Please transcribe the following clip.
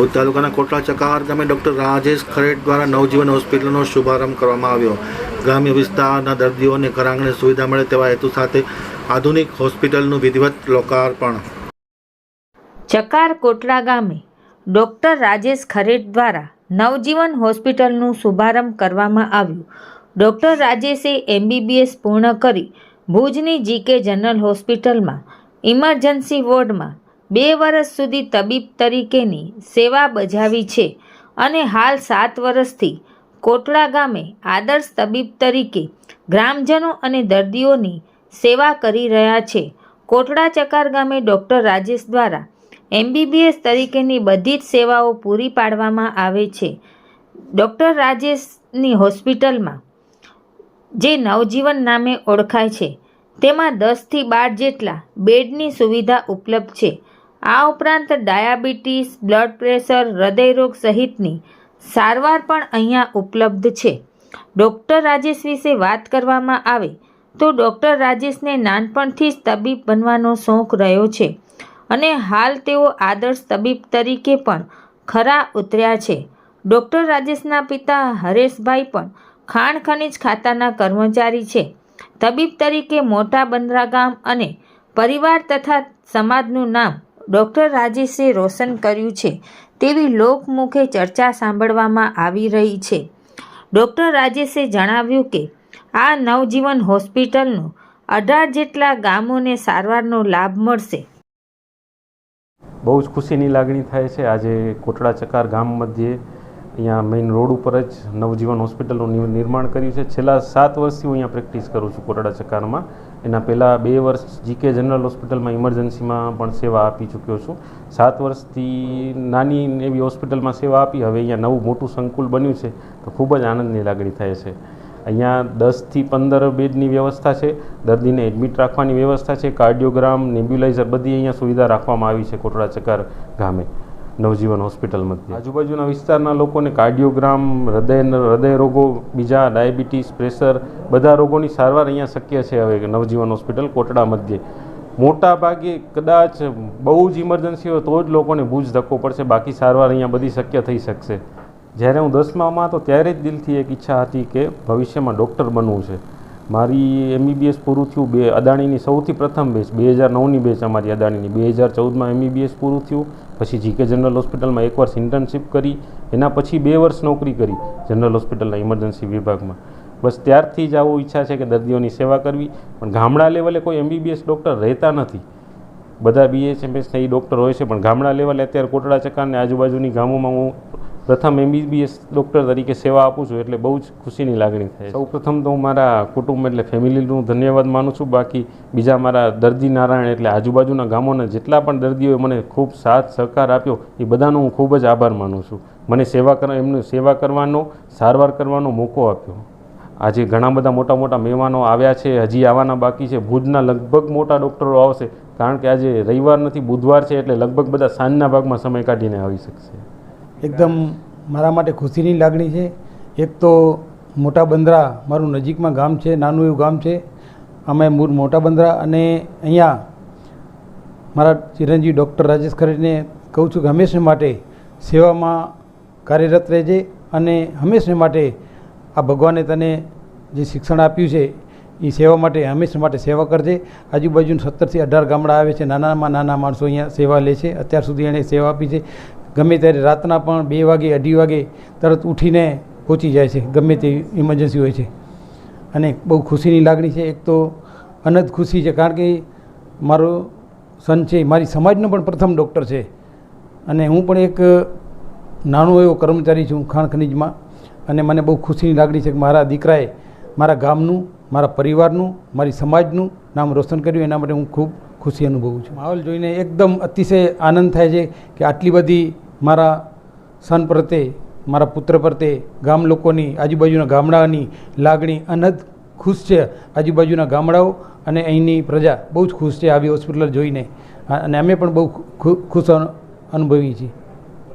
ભુજ તાલુકાના કોટલા ચકાર ગામે ડૉક્ટર રાજેશ ખરેટ દ્વારા નવજીવન હોસ્પિટલનો શુભારંભ કરવામાં આવ્યો. ગ્રામ્ય વિસ્તારના દર્દીઓને ઘરાંગણે સુવિધા મળે તેવા હેતુ સાથે આધુનિક હોસ્પિટલનું વિધિવત લોકાર્પણ. ચકાર કોટલા ગામે ડૉક્ટર રાજેશ ખરેટ દ્વારા નવજીવન હોસ્પિટલનું શુભારંભ કરવામાં આવ્યું. ડૉક્ટર રાજેશે એમબીબીએસ પૂર્ણ કરી ભુજની જીકે જનરલ હોસ્પિટલમાં ઇમરજન્સી વોર્ડમાં બે વર્ષ સુધી તબીબ તરીકેની સેવા બજાવી છે અને હાલ સાત વર્ષથી કોટડા ગામે આદર્શ તબીબ તરીકે ગ્રામજનો અને દર્દીઓની સેવા કરી રહ્યા છે. કોટડા ચકાર ગામે ડૉક્ટર રાજેશ દ્વારા એમબીબીએસ તરીકેની બધી જ સેવાઓ પૂરી પાડવામાં આવે છે. ડૉક્ટર રાજેશની હોસ્પિટલમાં જે નવજીવન નામે ઓળખાય છે, તેમાં દસથી બાર જેટલા બેડની સુવિધા ઉપલબ્ધ છે. આ ઉપરાંત ડાયાબિટીસ, બ્લડ પ્રેશર, હૃદયરોગ સહિતની સારવાર પણ અહીંયા ઉપલબ્ધ છે. ડૉક્ટર રાજેશ વિશે વાત કરવામાં આવે તો ડૉક્ટર રાજેશને નાનપણથી જ તબીબ બનવાનો શોખ રહ્યો છે અને હાલ તેઓ આદર્શ તબીબ તરીકે પણ ખરા ઉતર્યા છે. ડૉક્ટર રાજેશના પિતા હરેશભાઈ પણ ખાણ ખનિજ ખાતાના કર્મચારી છે. તબીબ તરીકે મોટા બંદરા ગામ અને પરિવાર તથા સમાજનું નામ ડૉક્ટર રાજેશે રોશન કર્યું છે. તેવી લોકમુખે ચર્ચા સાંભળવામાં આવી રહી છે. ડૉક્ટર રાજેશે જણાવ્યું કે, આ નવજીવન હોસ્પિટલનો અઢાર જેટલા ગામોને સારવારનો લાભ મળશે. બહુ જ ખુશીની લાગણી થાય છે. આજે કોટડા ચકાર ગામ મધ્યે અહીંયા મેઇન રોડ ઉપર જ નવજીવન હોસ્પિટલનું નિર્માણ કર્યું છે. છેલ્લા સાત વર્ષથી હું અહીંયા પ્રેક્ટિસ કરું છું કોટડા ચકારમાં એના પહેલાં બે વર્ષ જીકે જનરલ હોસ્પિટલમાં ઇમરજન્સીમાં પણ સેવા આપી ચૂક્યો છું. સાત વર્ષથી નાની એવી હોસ્પિટલમાં સેવા આપી. હવે અહીંયા નવું મોટું સંકુલ બન્યું છે તો ખૂબ જ આનંદની લાગણી થાય છે. અહીંયા દસથી પંદર બેડની વ્યવસ્થા છે. દર્દીને એડમિટ રાખવાની વ્યવસ્થા છે. કાર્ડિયોગ્રામ, નેબ્યુલાઇઝર બધી અહીંયા સુવિધા રાખવામાં આવી છે કોટડા ચકાર ગામે. નવજીવન હોસ્પિટલમાંથી આજુબાજુના વિસ્તારના લોકોને કાર્ડિયોગ્રામ, હૃદય હૃદય રોગો, બીજા ડાયાબિટીસ, પ્રેશર, બધા રોગોની સારવાર અહીંયા શક્ય છે હવે નવજીવન હોસ્પિટલ કોટડા મધ્યે. મોટા ભાગે કદાચ બહુ જ ઇમરજન્સી હોય તો જ લોકોને ભૂજ ધક્કો પડશે, બાકી સારવાર અહીંયા બધી શક્ય થઈ શકશે. જ્યારે હું દસમામાં હતો ત્યારે જ દિલથી એક ઈચ્છા હતી કે ભવિષ્યમાં ડૉક્ટર બનવું છે. મારી એમબીબીએસ પૂરું થયું બે, અદાણીની સૌથી પ્રથમ બેચ બે હજાર નવની બેચ અમારી અદાણીની. બે હજાર ચૌદમાં એમબીબીએસ પૂરું થયું, પછી જીકે જનરલ હોસ્પિટલમાં એક વર્ષ ઇન્ટર્નશીપ કરી, એના પછી બે વર્ષ નોકરી કરી જનરલ હોસ્પિટલના ઇમરજન્સી વિભાગમાં. બસ ત્યારથી જ આવું ઈચ્છા છે કે દર્દીઓની સેવા કરવી, પણ ગામડા લેવલે કોઈ એમબીબીએસ ડૉક્ટર રહેતા નથી. બધા બીએચએમએસને એ ડૉક્ટર હોય છે, પણ ગામડા લેવલે અત્યારે કોટડા ચકાને આજુબાજુની ગામોમાં હું પ્રથમ એમબીબીએસ ડૉક્ટર તરીકે સેવા આપું છું એટલે બહુ જ ખુશીની લાગણી થાય સૌ પ્રથમ તો હું મારા કુટુંબ એટલે ફેમિલીનું ધન્યવાદ માનું છું. બાકી બીજા મારા દર્દી નારાયણ એટલે આજુબાજુના ગામોના જેટલા પણ દર્દીઓએ મને ખૂબ સાથ સહકાર આપ્યો, એ બધાનો હું ખૂબ જ આભાર માનું છું. મને સેવા કરવા એમની સેવા કરવાનો, સારવાર કરવાનો મોકો આપ્યો. આજે ઘણા બધા મોટા મોટા મહેમાનો આવ્યા છે, હજી આવવાના બાકી છે. ભુજના લગભગ મોટા ડૉક્ટરો આવશે, કારણ કે આજે રવિવાર નથી, બુધવાર છે એટલે લગભગ બધા સાંજના ભાગમાં સમય કાઢીને આવી શકશે. એકદમ મારા માટે ખુશીની લાગણી છે. એક તો મોટા બંદરા મારું નજીકમાં ગામ છે, નાનું એવું ગામ છે. અમે મૂળ મોટા બંદરા અને અહીંયા મારા ચિરંજીવી ડૉક્ટર રાજેશ ખરેને કહું છું કે હંમેશા માટે સેવામાં કાર્યરત રહેજે અને હંમેશા માટે આ ભગવાને તને જે શિક્ષણ આપ્યું છે, એ સેવા માટે હંમેશા માટે સેવા કરજે. આજુબાજુ સત્તરથી અઢાર ગામડા આવે છે, નાનામાં નાના માણસો અહીંયા સેવા લે છે. અત્યાર સુધી એણે સેવા આપી છે. ગમે ત્યારે રાતના પણ બે વાગે, અઢી વાગે તરત ઉઠીને પહોંચી જાય છે. ગમે તે ઇમરજન્સી હોય છે. અને બહુ ખુશીની લાગણી છે. એક તો અનંત ખુશી છે. કારણ કે મારો સન છે, મારી સમાજનો પણ પ્રથમ ડૉક્ટર છે. અને હું પણ એક નાનો એવો કર્મચારી છું ખાણ ખનીજમાં. અને મને બહુ ખુશીની લાગણી છે કે મારા દીકરાએ મારા ગામનું, મારા પરિવારનું, મારી સમાજનું નામ રોશન કર્યું. એના માટે હું ખૂબ ખુશી અનુભવું છું. માહોલ જોઈને એકદમ અતિશય આનંદ થાય છે કે આટલી બધી મારા સન પ્રત્યે, મારા પુત્ર પ્રત્યે, ગામ લોકોની, આજુબાજુના ગામડાની લાગણી અનહદ ખુશ છે. આજુબાજુના ગામડાઓ અને અહીંની પ્રજા બહુ જ ખુશ છે આવી હોસ્પિટલ જોઈને. અને અમે પણ બહુ ખુશ અનુ- અનુભવી છીએ.